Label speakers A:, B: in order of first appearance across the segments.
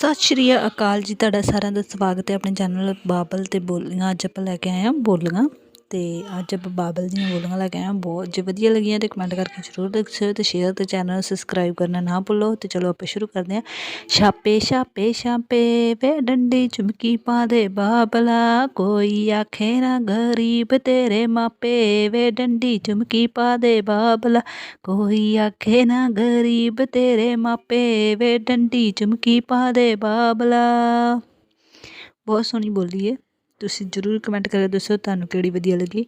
A: ਸਤਿ ਸ਼੍ਰੀ ਅਕਾਲ ਜੀ, ਤੁਹਾਡਾ ਸਾਰਿਆਂ ਦਾ ਸਵਾਗਤ ਹੈ ਆਪਣੇ ਚੈਨਲ ਬਾਬਲ ਤੇ ਬੋਲੀਆਂ। ਅੱਜ ਆਪਾਂ ਲੈ ਕੇ ਆਏ ਹਾਂ ਬੋਲੀਆਂ। ਤੇ ਅੱਜ ਆਪਾਂ ਬਾਬਲ ਦੀਆਂ ਬੋਲੀਆਂ ਲੈ ਕੇ ਆਏ ਹਾਂ। ਬਹੁਤ ਜੇ ਵਧੀਆ ਲੱਗੀਆਂ ਤੇ ਕਮੈਂਟ ਕਰਕੇ ਜ਼ਰੂਰ ਦੱਸਿਓ ਤੇ ਸ਼ੇਅਰ ਤੇ ਚੈਨਲ ਨੂੰ ਸਬਸਕ੍ਰਾਈਬ ਕਰਨਾ ਨਾ ਭੁੱਲੋ। ਤੇ ਚਲੋ ਆਪਾਂ ਸ਼ੁਰੂ ਕਰਦੇ ਹਾਂ। ਛਾਪੇ ਛਾਪੇ ਛਾਪੇ, ਵੇ ਡੰਡੀ ਚੁਮਕੀ ਪਾ ਦੇ ਬਾਬਲਾ। ਕੋਈ ਆਖੇ ਨਾ ਗਰੀਬ ਤੇਰੇ ਮਾਪੇ, ਵੇ ਡੰਡੀ ਚੁਮਕੀ ਪਾ ਦੇ ਬਾਬਲਾ। ਕੋਈ ਆਖੇ ਨਾ ਗਰੀਬ ਤੇਰੇ ਮਾਪੇ, ਵੇ ਡੰਡੀ ਚੁਮਕੀ ਪਾ ਦੇ ਬਾਬਲਾ। ਬਹੁਤ ਸੋਹਣੀ ਬੋਲੀ ਹੈ ਤੁਸੀਂ ਜ਼ਰੂਰ ਕਮੈਂਟ ਕਰਕੇ ਦੱਸੋ ਤੁਹਾਨੂੰ ਕਿਹੜੀ ਵਧੀਆ ਲੱਗੀ।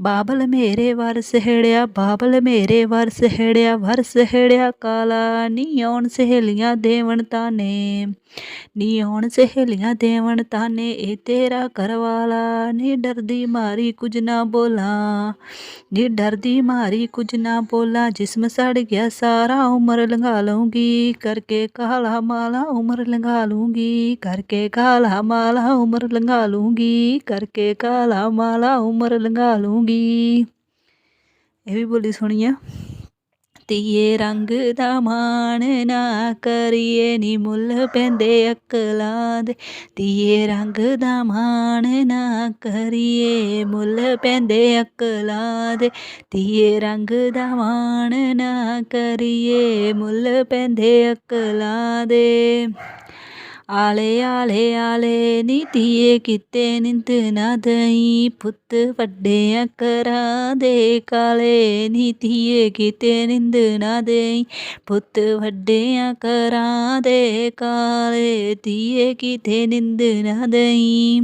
A: ਬਾਬਲ ਮੇਰੇ ਵਰ ਸਹੜਿਆ ਬਾਬਲ ਮੇਰੇ ਵਰ ਸਹੜਿਆ ਵਰ ਸਹੜਿਆ ਕਾਲਾ ਨੀ ਆਉਣ ਸਹੇਲੀਆਂ ਦੇਵਣ ਤਾਨੇ। ਨੀ ਆਉਣ ਸਹੇਲੀਆਂ ਦੇਵਣ ਤਾਨੇ, ਇਹ ਤੇਰਾ ਘਰਵਾਲਾ। ਨੀ ਡਰਦੀ ਮਾਰੀ ਕੁਝ ਨਾ ਬੋਲਾਂ, ਨੀ ਡਰਦੀ ਮਾਰੀ ਕੁਝ ਨਾ ਬੋਲਾਂ। ਜਿਸਮ ਸੜ ਗਿਆ ਸਾਰਾ ਉਮਰ ਲੰਘਾ ਲਊਂਗੀ, ਕਰਕੇ ਕਾਲਾ ਮਾਲਾ ਉਮਰ ਲੰਘਾ ਲੂੰਗੀ ਕਰਕੇ ਕਾਲਾ ਮਾਲਾ ਉਮਰ ਲੰਘਾ ਲੂੰਗੀ ਕਰਕੇ ਕਾਲਾ ਮਾਲਾ ਉਮਰ ਲੰਘਾ ਲੂੰਗੀ। ਇਹ ਵੀ ਬੋਲੀ ਸੁਣੀ ਆ। ਤੀਏ ਰੰਗ ਦਾ ਮਾਣ ਨਾ ਕਰੀਏ ਨੀ ਮੁੱਲ ਪੈਂਦੇ ਅਕਲਾਂ ਦੇ। ਤੀਏ ਰੰਗ ਦਾ ਮਾਣ ਨਾ ਕਰੀਏ ਮੁੱਲ ਪੈਂਦੇ ਅਕਲਾਂ ਦੇ। ਤੀਏ ਰੰਗ ਦਾ ਮਾਣ ਨਾ ਕਰੀਏ ਮੁੱਲ ਪੈਂਦੇ ਅਕਲਾਂ ਦੇ। ਆਲੇ ਆਲੇ ਆਲੇ, ਨੀ ਧੀਏ ਕਿਤੇ ਨਿੰਦ ਨਾ ਦਈ। ਪੁੱਤ ਵੱਡਿਆਂ ਕਰਾਂ ਦੇ ਕਾਲੇ, ਨੀ ਧੀਏ ਕਿਤੇ ਨਿੰਦ ਨਾ ਦੇਈ। ਪੁੱਤ ਵੱਡਿਆਂ ਕਰਾਂ ਦੇ ਕਾਲੇ, ਧੀਏ ਕਿਤੇ ਨਿੰਦ ਨਾ ਦਈ।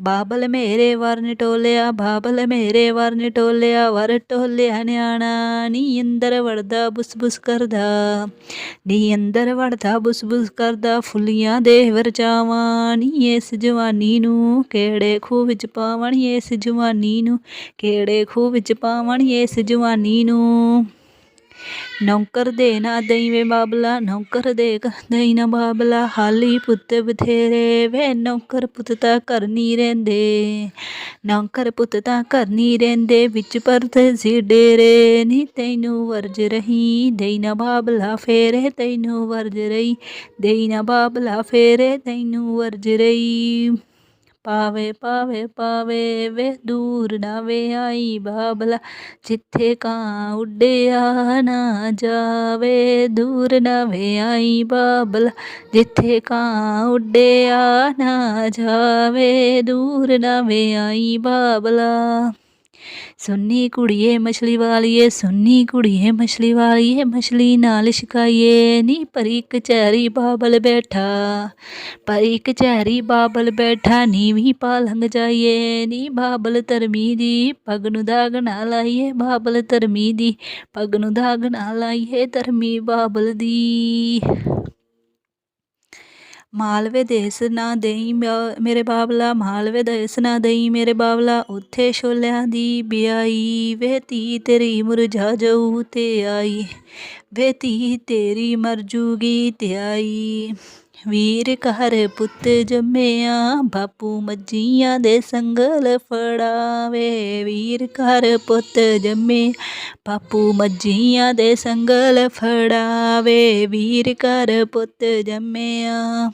A: ਬਾਬਲ ਮੇਰੇ ਵਰਨ ਟੋਲਿਆ ਬਾਬਲ ਮੇਰੇ ਵਰਨ ਟੋਲਿਆ ਵਰ ਟੋਲਿਆ ਨਿਆਣਾ ਨੀ ਅੰਦਰ ਵੜਦਾ ਬੁਸ ਕਰਦਾ ਨੀ ਅੰਦਰ ਵੜਦਾ ਬੁਸ ਕਰਦਾ ਫੁੱਲੀਆਂ ਦੇ ਵਰਚਾਵਾਂ ਨੀ ਇਸ ਜਵਾਨੀ ਨੂੰ ਕਿਹੜੇ ਖੂਹ ਵਿੱਚ ਪਾਵਣ ਇਸ ਜਵਾਨੀ ਨੂੰ ਕਿਹੜੇ ਖੂਹ ਵਿੱਚ ਪਾਵਣ ਇਸ ਜਵਾਨੀ ਨੂੰ ਨੌਕਰ ਦੇ ਨਾ ਦਈ ਬਾਬਲਾ, ਨੌਕਰ ਦੇ ਦਈ ਨਾ ਬਾਬਲਾ। ਹਾਲੀ ਪੁੱਤ ਬਥੇਰੇ ਵੇ, ਨੌਕਰ ਪੁੱਤ ਤਾਂ ਘਰ ਨਹੀਂ ਰਹਿੰਦੇ। ਨੌਕਰ ਪੁੱਤ ਤਾਂ ਘਰ ਨਹੀਂ ਰਹਿੰਦੇ, ਵਿੱਚ ਪਰਦੇ ਸੀ ਡੇਰੇ। ਨੀ ਤੈਨੂੰ ਵਰਜ ਰਹੀ, ਦੇਈ ਨਾ ਬਾਬਲਾ ਫੇਰੇ, ਤੈਨੂੰ ਵਰਜ ਰਹੀ, ਦੇਈ ਨਾ ਬਾਬਲਾ ਫੇਰੇ, ਤੈਨੂੰ ਵਰਜ ਰਹੀ। ਪਾਵੇ ਪਾਵੇ ਪਾਵੇ, ਵੇ ਦੂਰ ਨਾ ਵੇ ਆਈ ਬਾਬਲਾ, ਜਿੱਥੇ ਕਾਂ ਉੱਡਿਆ ਨਾ ਜਾਵੇ, ਦੂਰ ਨਾ ਵੇ ਆਈ ਬਾਬਲਾ, ਜਿੱਥੇ ਕਾਂ ਉੱਡਿਆ ਨਾ ਜਾਵੇ, ਦੂਰ ਨਾ ਵੇ ਆਈ ਬਾਬਲਾ। ਸੁੰਨੀ ਕੁੜੀਏ ਮਛਲੀ ਵਾਲੀਏ, ਸੁੰਨੀ ਕੁੜੀਏ ਮਛਲੀ ਵਾਲੀਏ, ਮਛਲੀ ਨਾਲ ਸ਼ਿਕਾਈਏ ਨੀ ਪਰੀ ਕਚਹਿਰੀ ਬਾਬਲ ਬੈਠਾ, ਪਰੀ ਕਚਹਿਰੀ ਬਾਬਲ ਬੈਠਾ, ਨੀਵੀਂ ਪਾਲੰਗ ਜਾਈਏ। ਨੀ ਬਾਬਲ ਧਰਮੀ ਦੀ ਪਗ ਨੂੰ ਦਾਗ ਨਾ ਲਾਈਏ, ਬਾਬਲ ਧਰਮੀ ਦੀ ਪਗ ਨੂੰ ਦਾਗ ਨਾ ਲਾਈਏ ਧਰਮੀ ਬਾਬਲ ਦੀ। ਮਾਲਵੇ ਦੇਸ ਨਾ ਦੇਈ ਮੇਰੇ ਬਾਬਲਾ, ਮਾਲਵੇ ਦੇਸ ਨਾ ਦੇਈ ਮੇਰੇ ਬਾਬਲਾ, ਉੱਥੇ ਛੋਲਿਆਂ ਦੀ ਬਿਆਈ। ਵੇ ਤੇਰੀ ਮੁਰਝਾ ਜਾਊ ਤੇ ਆਈ ਵੇਤੀ ਤੇਰੀ ਮਰ ਜੂਗੀ ਤੇ ਆਈ। ਵੀਰ ਘਰ ਪੁੱਤ ਜੰਮਿਆ, ਬਾਪੂ ਮੱਜੀਆਂ ਦੇ ਸੰਗਲ ਫੜਾਵੇ। ਵੀਰ ਘਰ ਪੁੱਤ ਜੰਮੇ ਬਾਪੂ ਮੱਜੀਆਂ ਦੇ ਸੰਗਲ ਫੜਾਵੇ। ਵੀਰ ਘਰ ਪੁੱਤ ਜੰਮਿਆ।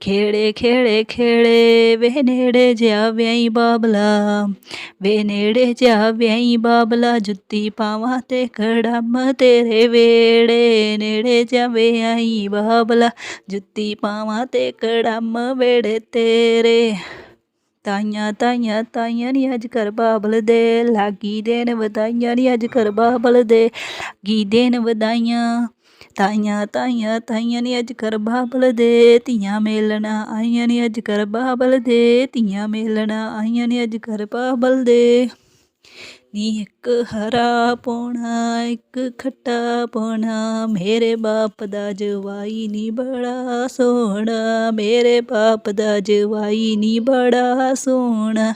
A: ਖੇੜੇ ਖੇੜੇ ਖੇੜੇ, ਵੇ ਨੇੜੇ ਜਿਆ ਵਿਆਈ ਬਾਬਲਾ। ਵੇ ਨੇੜੇ ਜਿਆ ਵਿਆਈ ਬਾਬਲਾ, ਜੁੱਤੀ ਪਾਵਾਂ ਤੇ ਕੜਮ ਤੇਰੇ ਵੇੜੇ। ਨੇੜੇ ਜਿਆ ਵਿਆਈ ਬਾਬਲਾ, ਜੁੱਤੀ ਪਾਵਾਂ ਤੇ ਕੜਮ ਵੇੜੇ ਤੇਰੇ। ਤਾਈਆਂ ਤਾਈਆਂ ਤਾਈਆਂ ਨਹੀਂ ਅੱਜ ਕਰ ਬਾਬਲ ਦੇ। ਲਾਗੀ ਦੇਣ ਵਧਾਈਆਂ ਨਹੀਂ ਅੱਜ ਕਰ ਬਾਬਲ ਦੇ। ਲਾਗੀ ਦੇਣ ਵਧਾਈਆਂ ਤਾਈਆਂ ਤਾਈਆਂ ਤਾਈਆਂ ਨੀ ਅੱਜ ਕਰ ਬਾਬਲ ਦੇ, ਧੀਆਂ ਮੇਲਣਾ ਆਈਆਂ ਨੀ ਅੱਜ ਕਰ ਬਾਬਲ ਦੇ, ਧੀਆਂ ਮੇਲਣਾ ਆਈਆਂ ਨੀ ਅੱਜ ਕਰ ਬਾਬਲ ਦੇ। ਨੀ ਇੱਕ ਹਰਾ ਪੋਣਾ, ਇੱਕ ਖੱਟਾ ਪੋਣਾ। ਮੇਰੇ ਬਾਪ ਦਾ ਜਵਾਈ ਨੀ ਬੜਾ ਸੋਹਣਾ। ਮੇਰੇ ਬਾਪ ਦਾ ਜਵਾਈ ਨੀ ਬੜਾ ਸੋਹਣਾ।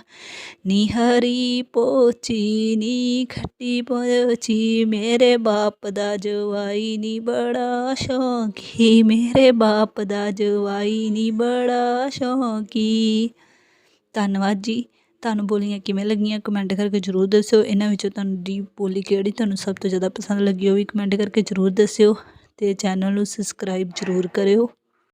A: ਨੀ ਹਰੀ ਪੋਚੀ, ਨੀ ਖੱਟੀ ਪੋਚੀ। ਮੇਰੇ ਬਾਪ ਦਾ ਜਵਾਈ ਨੀ ਬੜਾ ਸ਼ੌਂਕੀ। ਮੇਰੇ ਬਾਪ ਦਾ ਜਵਾਈ ਨੀ ਬੜਾ ਸ਼ੌਂਕੀ। ਧੰਨਵਾਦ ਜੀ। ਤੁਹਾਨੂੰ ਬੋਲੀਆਂ ਕਿਵੇਂ ਲੱਗੀਆਂ ਕਮੈਂਟ ਕਰਕੇ ਜ਼ਰੂਰ ਦੱਸਿਓ। ਇਹਨਾਂ ਵਿੱਚੋਂ ਤੁਹਾਨੂੰ ਦੀ ਬੋਲੀ ਕਿਹੜੀ ਤੁਹਾਨੂੰ ਸਭ ਤੋਂ ਜ਼ਿਆਦਾ ਪਸੰਦ ਲੱਗੀ ਉਹ ਵੀ ਕਮੈਂਟ ਕਰਕੇ ਜ਼ਰੂਰ ਦੱਸਿਓ ਤੇ ਚੈਨਲ ਨੂੰ ਸਬਸਕ੍ਰਾਈਬ ਜ਼ਰੂਰ ਕਰਿਓ।